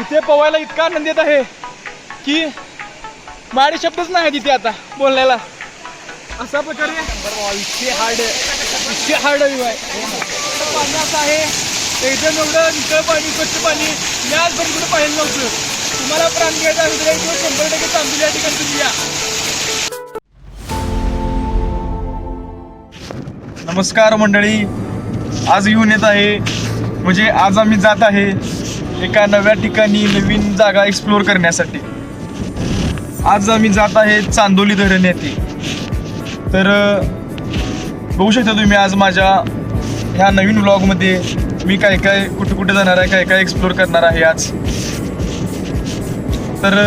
इथे पवायला इतका आनंद येत आहे की माडे शब्दच नाही तिथे आता बोलण्याला असा प्रकारे इतके हार्ड इतके हार्ड आहे. पाणी असं आहे. एकदम एवढं निकळ पाणी स्वच्छ पाणी. मी आजपर्यंत कुठं पाहिलं नव्हतं. तुम्हाला प्राण घ्यायचा असेल किंवा शंभर टक्के चांगली या ठिकाणी तुम्ही या. नमस्कार मंडळी. आज घेऊन येत आहे. म्हणजे आज आम्ही जात आहे. एका नव्या ठिकाणी नवीन जागा एक्सप्लोअर करण्यासाठी. आज आम्ही जात आहे चांदोली धरण येथे. तर बघू शकता तुम्ही आज माझ्या ह्या नवीन व्लॉगमध्ये मी काय काय कुठे कुठे जाणार आहे काय काय एक्सप्लोअर करणार आहे आज. तर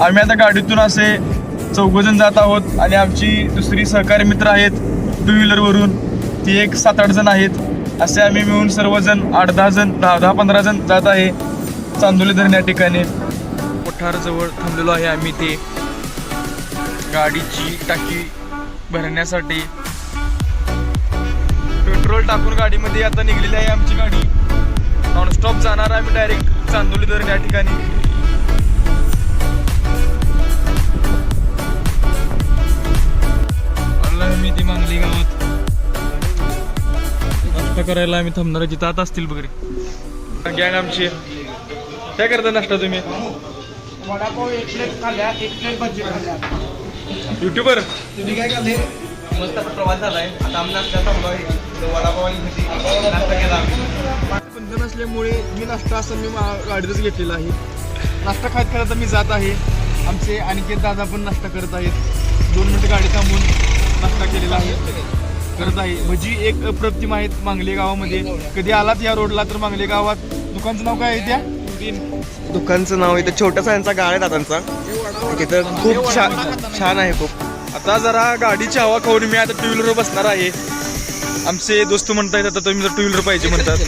आम्ही आता गाडीतून असे चौघजण जात आहोत आणि आमची दुसरी सहकारी मित्र आहेत टू व्हीलरवरून ती एक सात आठ जण आहेत. असे आम्ही मिळून सर्वजण आठ दहा जण दहा दहा पंधरा जण जात आहे. चांदोली धरण या ठिकाणी. कोठारजवळ थांबलेलो आहे आम्ही ते. गाडीची टाकी भरण्यासाठी. पेट्रोल टाकून गाडीमध्ये आता निघलेली आहे आमची गाडी. नॉनस्टॉप जाणार आहे आम्ही डायरेक्ट चांदोली धरण या ठिकाणी. करायला आम्ही थांबणार आहे. जिथं आता असतील वगैरे गँग आमची. काय करता नाश्ता तुम्ही? वडापाव एक प्लेट खाल्ल्या एक प्लेट भजी खाल्ल्या युट्यूबर तुम्ही काय खाल्ले मस्त आता प्रवास झालाय. आता आम्ही नाश्ता थांबलो आहे तो वडापाव आणि नाश्ता केला असल्यामुळे मी नाश्ता असं मी मा- गाडीतच घेतलेला आहे. नाश्ता खात आता मी जात आहे. आमचे अनिकेत दादा पण नाश्ता करत आहेत. दोन मिनिटं गाडी थांबून नाश्ता केलेला आहे. करत आहे. भजी एक अप्रतिम आहेत मांगले गावामध्ये. कधी आलात या रोडला तर मांगले गावात? दुकानचं नाव काय आहे त्या दुकानचं नाव इथं छोटासा यांचा गाळ आहे दादांचा. तिथं खूप छान छान आहे खूप. आता जरा गाडीची हवा खाऊन मी आता टू व्हीलरवर बसणार आहे. आमचे दोस्त म्हणतायत आता तुम्ही टू व्हीलर पाहिजे म्हणतात.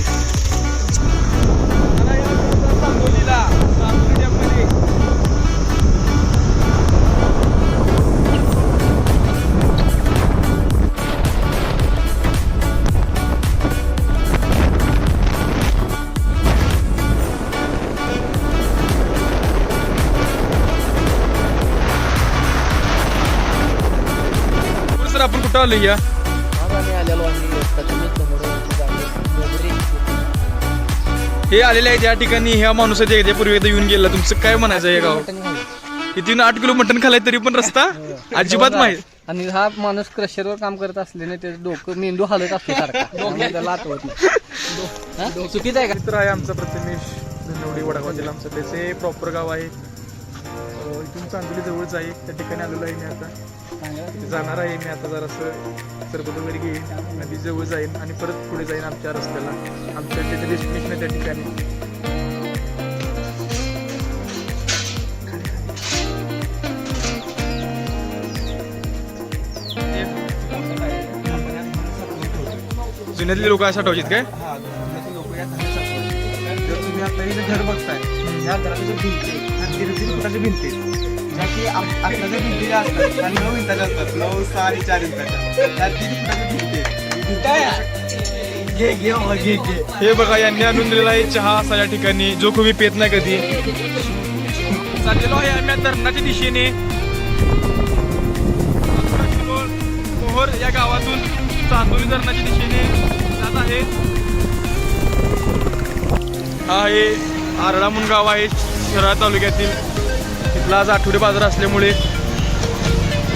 कुठं आलो या. हे आलेले आहेत या ठिकाणी. ह्या माणूसाच्या एकदा पूर्वी एकदा येऊन गेला तुमचं काय म्हणायचं आहे गाव इथून आठ किलो मटण खाल्लाय तरी पण रस्ता अजिबात माहीत. आणि हा माणूस क्रशरवर काम करत असल्याने त्याचं डोकं मेंदू हालत असतो सारखा. त्याला आठवत नाही. हा? चुकीचं आहे का? मित्र आहे आमचा प्रथमेश धनवडी वडागावातील आमचं. त्याचे प्रॉपर गाव आहे. इथून चांदोली जवळच आहे. त्या ठिकाणी आलेलो आहे मी आता. जाणार आहे मी आता जरासं. सरबत वगैरे घेईन. नदी जवळ जाईन आणि परत पुढे जाईन आमच्या रस्त्याला. आमच्या त्याचे डेस्टिनेशन आहे त्या ठिकाणी. जुन्यातले लोक असं आठवतात काय? हा लोक या तुम्ही आता जे घर बघताय या घराच्या दीड फुटाच्या भिंती. ज्या की भिंती ज्या असतात ह्या नऊ इंचाच्या असतात. नऊ सहा आणि चार इंचाच्या. त्या दीड फुटाच्या भिंती आहेत. ही भिंती घे घे घे घे. हे बघा यांनी आणून दिलेला आहे चहा असा या ठिकाणी जो तुम्ही पेत नाही कधी. चाललेलो आहे आम्ही धरणाच्या दिशेने. मोहोर या गावातून चांदोली धरणाच्या दिशेने जात आहे. हा हे आरडा म्हणून गाव आहे. शिराळा तालुक्यातील तिथला आज आठवडे बाजार असल्यामुळे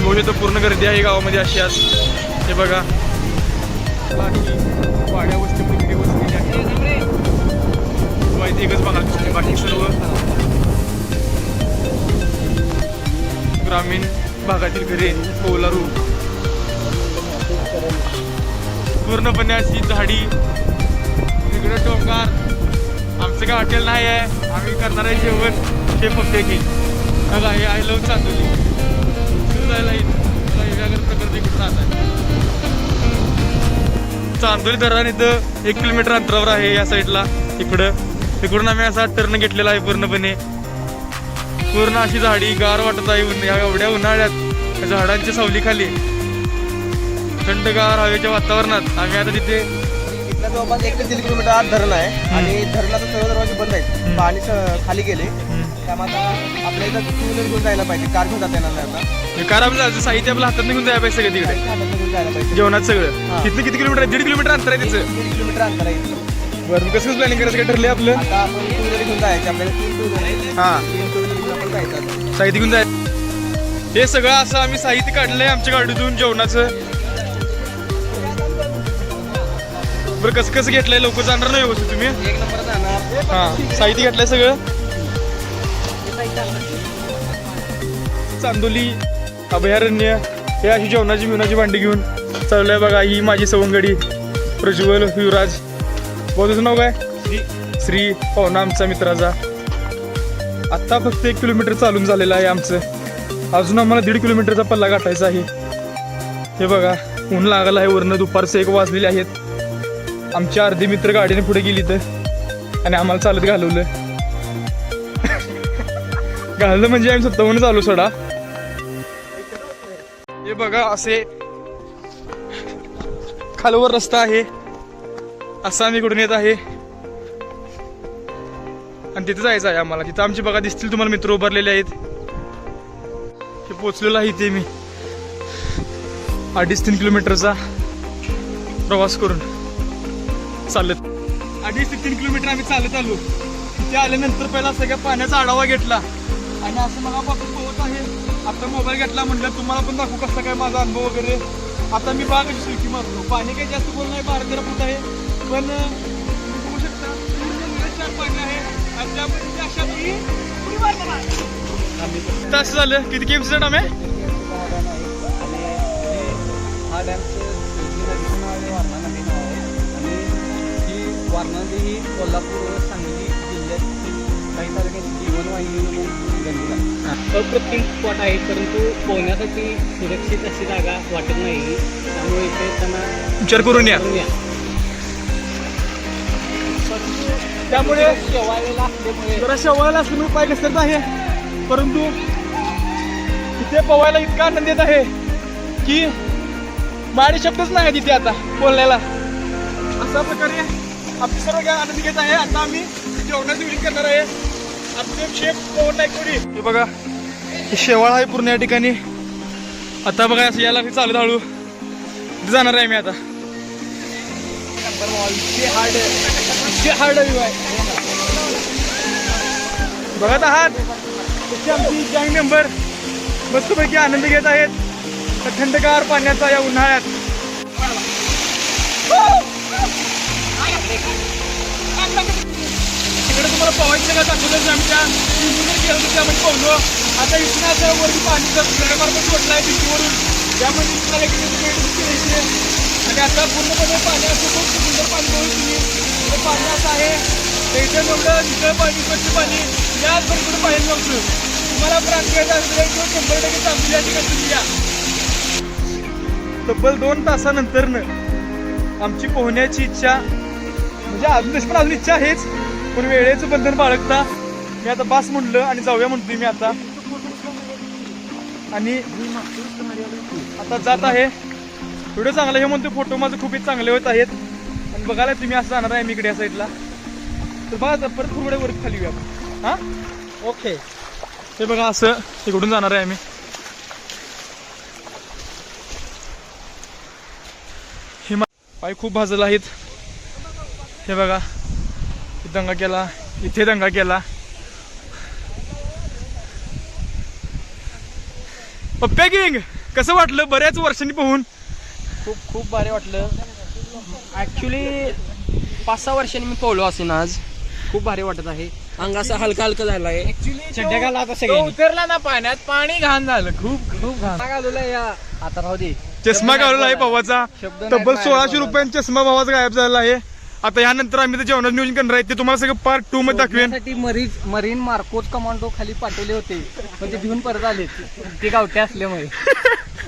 बघू तर पूर्ण गर्दी आहे गावामध्ये अशी आज. हे बघा. बाकी वाड्या वस्ती वगैरे वस्ती माहिती एकच बघा बाकी सर्व ग्रामीण भागातील घरे कोलारू. पूर्णपणे अशी झाडी इकडे डोंगर आमचं काय हॉटेल नाही आहे. आम्ही करणार आहे जेवण. हे फक्त की. बघा हे आय लव चांदोली. सुरू जायला येईल बघा, वेगळ्या प्रकारचे इकडे राहत आहे. चांदोली धरण इथं एक किलोमीटर अंतरावर आहे या साईडला. इकडं. तिकडून आम्ही असा टर्न घेतलेला आहे पूर्णपणे. पूर्ण अशी झाडी गार वाटत आहे. या एवढ्या उन्हाळ्यात झाडांच्या सावलीखाली. थंडगार हवेच्या वातावरणात आम्ही आता तिथे इथल्या जवळपास एक ते दीड किलोमीटर आत धरण आहे. आणि धरणाचा सर्व दरवाजे बंद आहेत. पाणी स- खाली गेले. त्यामुळे आता आपल्या इथं टू व्हीलर घेऊन जायला पाहिजे. कार घेऊन जाता येणार नाही आता. कार आपलं जायचं साहित्य आपल्या हातात निघून जायला पाहिजे सगळं तिकडे. हातात घेऊन जायला पाहिजे. जेवणात सगळं. तिथनं किती किलोमीटर आहे? दीड किलोमीटर अंतर आहे तिचं दीड किलोमीटर अंतर आहे. बरं मग कसं प्लॅनिंग करायचं? काय ठरलंय आपलं? आता आपण टू व्हीलर घेऊन जायचे. आपल्याला तीन टू व्हीलर आहेत. हा. तीन टू व्हीलर घेऊन आपण जायचं आता. साहित्य घेऊन जाय हे सगळं असं आम्ही साहित्य काढलंय आमच्या गाडीतून जेवणाचं. बरं कसं कसं घेतलंय? लोक जाणार नाही व्यवस्थित तुम्ही? एक नंबर जाणार हा साहित्य घेतलंय सगळं? चांदोली अभयारण्य हे अशी जेवणाची बिवणाची भांडी घेऊन चाललंय बघा ही माझी सवंगडी प्रज्वल युवराज. तुझं नाव काय? श्री. पाहुणा आमचा मित्राचा. आत्ता फक्त एक किलोमीटर चालून झालेलं आहे आमचं. अजून आम्हाला दीड किलोमीटरचा पल्ला गाठायचा आहे. हे बघा ऊन लागलं आहे वरनं दुपारचं एक वाजलेले आहेत. आमचे अर्धे मित्र गाडीने पुढे गेली तर? आणि आम्हाला चालत घालवलं. घालवलं म्हणजे आम्ही स्वतःहून चालू सोडा. हे बघा असे खालवर रस्ता आहे. असा आम्ही इकडून येत आहे. आणि तिथे जायचं आहे आम्हाला. तिथं आमची बघा दिसतील तुम्हाला मित्र उभारलेले आहेत. ते पोचलेलो आहे इथे मी. अडीच तीन किलोमीटरचा प्रवास करून. चालत अडीच ते तीन किलोमीटर आम्ही चालत आलो. तिथे आल्यानंतर पहिला सगळ्या पाण्याचा आढावा घेतला. आणि असं मगापासून पोहत आहे आता मोबाईल घेतला म्हटलं तुम्हाला पण दाखवू कसा काय माझा अनुभव वगैरे. आता मी बागाची सुलकी मारतो. पाणी काही जास्त बोल नाही बारा तेरा फूट आहे. पण तुम्ही बघू शकता छान पाणी आहे. आणि त्यामध्ये मी अशा आहे. असं झालं. किती गेम्स डॅम आहे हा डॅमचं वारणा नदी ही कोल्हापूर सांगली जिल्ह्यातील काही तालुक्यात जीवनवाहिनी म्हणून गणली जाते अप्रतिम स्पॉट आहे परंतु पोहण्यासाठी सुरक्षित अशी जागा वाटत नाही. त्यामुळे इथे त्यांना विचार करून या. त्यामुळे शेवाळलेला असल्यामुळे जरा शेवायला असल्यामुळे पाय घसरत आहे. परंतु तिथे पवायला इतका आनंद येत आहे की माडी शब्दच नाही तिथे आता बोलण्याला अशा प्रकारे आपली सर्व काय आनंद घेत आहे. आता आम्ही जेवणाची विधी करणार आहे. आमचे शेफ पवन नायकवडी हे बघा हे शेवाळ आहे पूर्ण या ठिकाणी. आता बघा असं यायला चालू हळू जाणार आहे मी आता. हार्ड आहे. बघत आहात? आमची गँग मेंबर मस्तपैकी आनंद घेत आहेत. थंडगार पाण्याचा या उन्हाळ्यात. तिकडे तुम्हाला पवायची जगा दाखवलं जे आमच्या इंजिनियर केलं होतं त्यामध्ये पोहलो आता इथून आता वरती पाणी गडमार्ग सोडला आहे भिंतीवरून. त्यामध्ये तुम्हाला एक केली आणि आता पूर्णपणे पाणी असं खूप सुंदर पाणी पोहू तुम्ही. ते पाणी असं आहे. ते इथे एवढं निकळ पाणी स्वच्छ पाणी याच भरपूर पाणी नव्हतं तुम्हाला प्रांतीय किंवा शंभर टक्के चांगली या ठिकाणी तुम्ही या तब्बल दोन तासानंतरनं आमची पोहण्याची इच्छा म्हणजे अजून तशी पण अजून इच्छा आहेच पण वेळेचं बंधन बाळगता. मी आता बास म्हणलं आणि जाऊया म्हणतोय मी आता. आणि आता जात आहे. व्हिडिओ चांगला हे म्हणतो फोटो माझं खूप चांगले होत आहेत. आणि बघायला तुम्ही असं जाणार आहे मी इकडे या साईडला तर बघा परत थोड्या वर खाली आपण. हा? ओके. हे बघा असं इकडून जाणार आहे आम्ही. हे पाय खूप भाजला आहेत. हे बघा. दंगा केला इथे दंगा केला. पप्प्या किंग कसं वाटलं बऱ्याच वर्षांनी पाहून? खूप खूप भारी वाटलं. ॲक्च्युली पाच सहा वर्षांनी मी पोहलो असेल आज. खूप भारी वाटत आहे. अंग असं हलका हलका झालं आहे. उतरला ना पाण्यात पाणी घाण झालं. खूप खूप घाण. घालवलं या. आता राहू दे. चष्मा गावलेला आहे भावाचा. शब्द नाही तब्बल सोळाशे. रुपयांचा चष्मा भावाचा गायब झालेला आहे. आता यानंतर आम्ही ते जेवणाचं नियोजन करणार आहे. ते तुम्हाला सगळं पार्ट टू मध्ये दाखवेन. शोधण्यासाठी मरीन मरीन मार्कोच कमांडो खाली पाठवले होते. पण ते भिवून परत आले ते गावटे असल्यामुळे.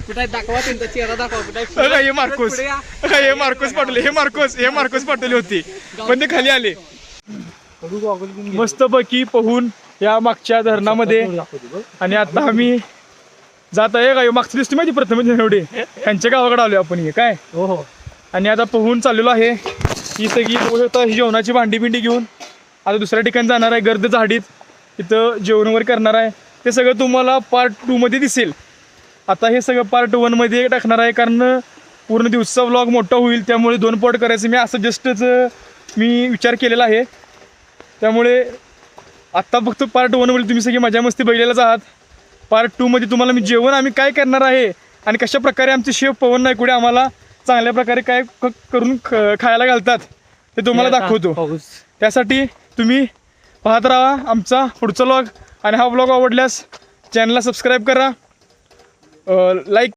कुठे दाखवा त्यांचा चेहरा दाखवा. कुठे अगं, हे मार्कोस. अगं, हे मार्कोस पाठवले. हे मार्कोस हे मार्कोस पाठवले होते. पण ते खाली आले. मस्त पैकी पोहून या मागच्या धरणामध्ये. आणि आता आम्ही जात आहे. का मागचं दिसतो माहिती? प्रथम एवढे त्यांच्या गावाकडे आलो आपण हे काय? हो हो. आणि आता पोहून चाललेलो आहे. ही सगळी बघू शकता ही जेवणाची भांडी बिंडी घेऊन आता दुसऱ्या ठिकाणी जाणार आहे गर्द झाडीत इथं जेवण वगैरे करणार आहे. ते सगळं तुम्हाला पार्ट टूमध्ये दिसेल. आता हे सगळं पार्ट वनमध्ये टाकणार आहे कारण पूर्ण दिवसाचा व्लॉग मोठा होईल त्यामुळे दोन पार्ट करायचं. मी असं जस्टच मी विचार केलेला आहे. त्यामुळे आत्ता फक्त पार्ट वनमध्ये तुम्ही सगळी मजा मस्ती बघलेलाच आहात. पार्ट टूमध्ये तुम्हाला मी जेवण आम्ही काय करणार आहे आणि कशा प्रकारे आमचे शेफ पवन नायकुडे आम्हाला चांगल्या प्रकारे काय क- करून ख- खायला घालतात ते तुम्हाला दाखवतो. पाऊस. त्यासाठी तुम्ही पाहत राहा आमचा पुढचा व्लॉग आणि हा व्लॉग आवडल्यास चॅनलला सबस्क्राईब करा. लाईक